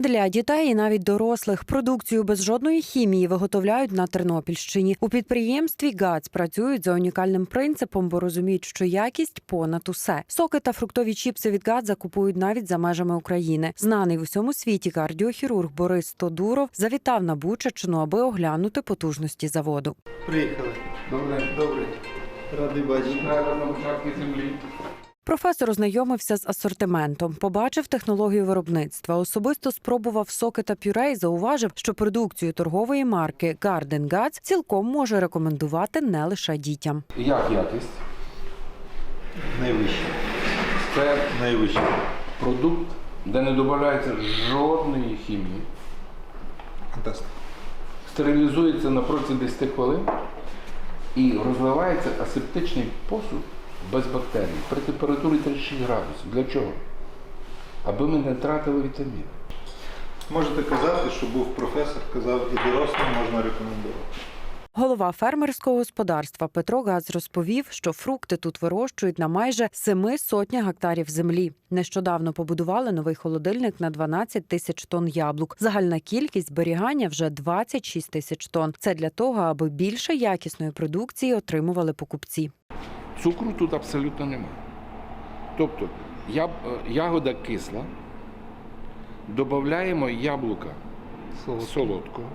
Для дітей і навіть дорослих продукцію без жодної хімії виготовляють на Тернопільщині. У підприємстві ГАЦ працюють за унікальним принципом, бо розуміють, що якість понад усе. Соки та фруктові чіпси від ГАЦ закупують навіть за межами України. Знаний в усьому світі кардіохірург Борис Тодуров завітав на Бучачину, аби оглянути потужності заводу. Приїхали. Добре, Добре. Радий бачити. на початку землі. Професор ознайомився з асортиментом, побачив технологію виробництва, особисто спробував соки та пюре і зауважив, що продукцію торгової марки Garden Guts цілком може рекомендувати не лише дітям. Як якість? Найвище. Це Найвище. продукт, де не додається жодної хімії. Фантастика. Стерилізується на протязі 10 хвилин і розливається асептичний посуд без бактерій при температурі 36 градусів. Для чого? Аби ми не тратили вітаміни. Можете казати, що був професор, казав, і дорослим можна рекомендувати. Голова фермерського господарства Петро Газ розповів, що фрукти тут вирощують на майже семи сотнях гектарів землі. Нещодавно побудували новий холодильник на 12 тисяч тонн яблук. Загальна кількість зберігання вже 26 тисяч тонн. Це для того, аби більше якісної продукції отримували покупці. Цукру тут абсолютно немає. Тобто яб, ягода кисла, додаємо яблука солодкого,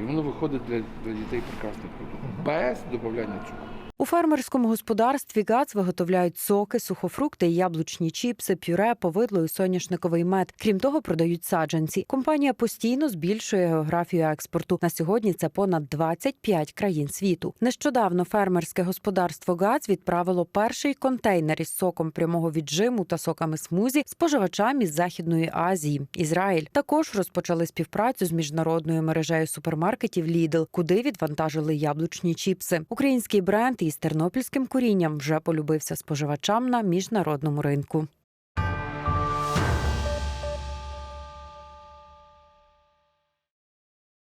і воно виходить для, для дітей прекрасний продукт. Без додавання цукру. У фермерському господарстві ГАЦ виготовляють соки, сухофрукти, яблучні чіпси, пюре, повидло і соняшниковий мед. Крім того, продають саджанці. Компанія постійно збільшує географію експорту. На сьогодні це понад 25 країн світу. Нещодавно фермерське господарство ГАЦ відправило перший контейнер із соком прямого віджиму та соками смузі споживачам із Західної Азії. Ізраїль також розпочали співпрацю з міжнародною мережею супермаркетів Lidl, куди відвантажили яблучні чіпси. Український бренд із тернопільським корінням вже полюбився споживачам на міжнародному ринку.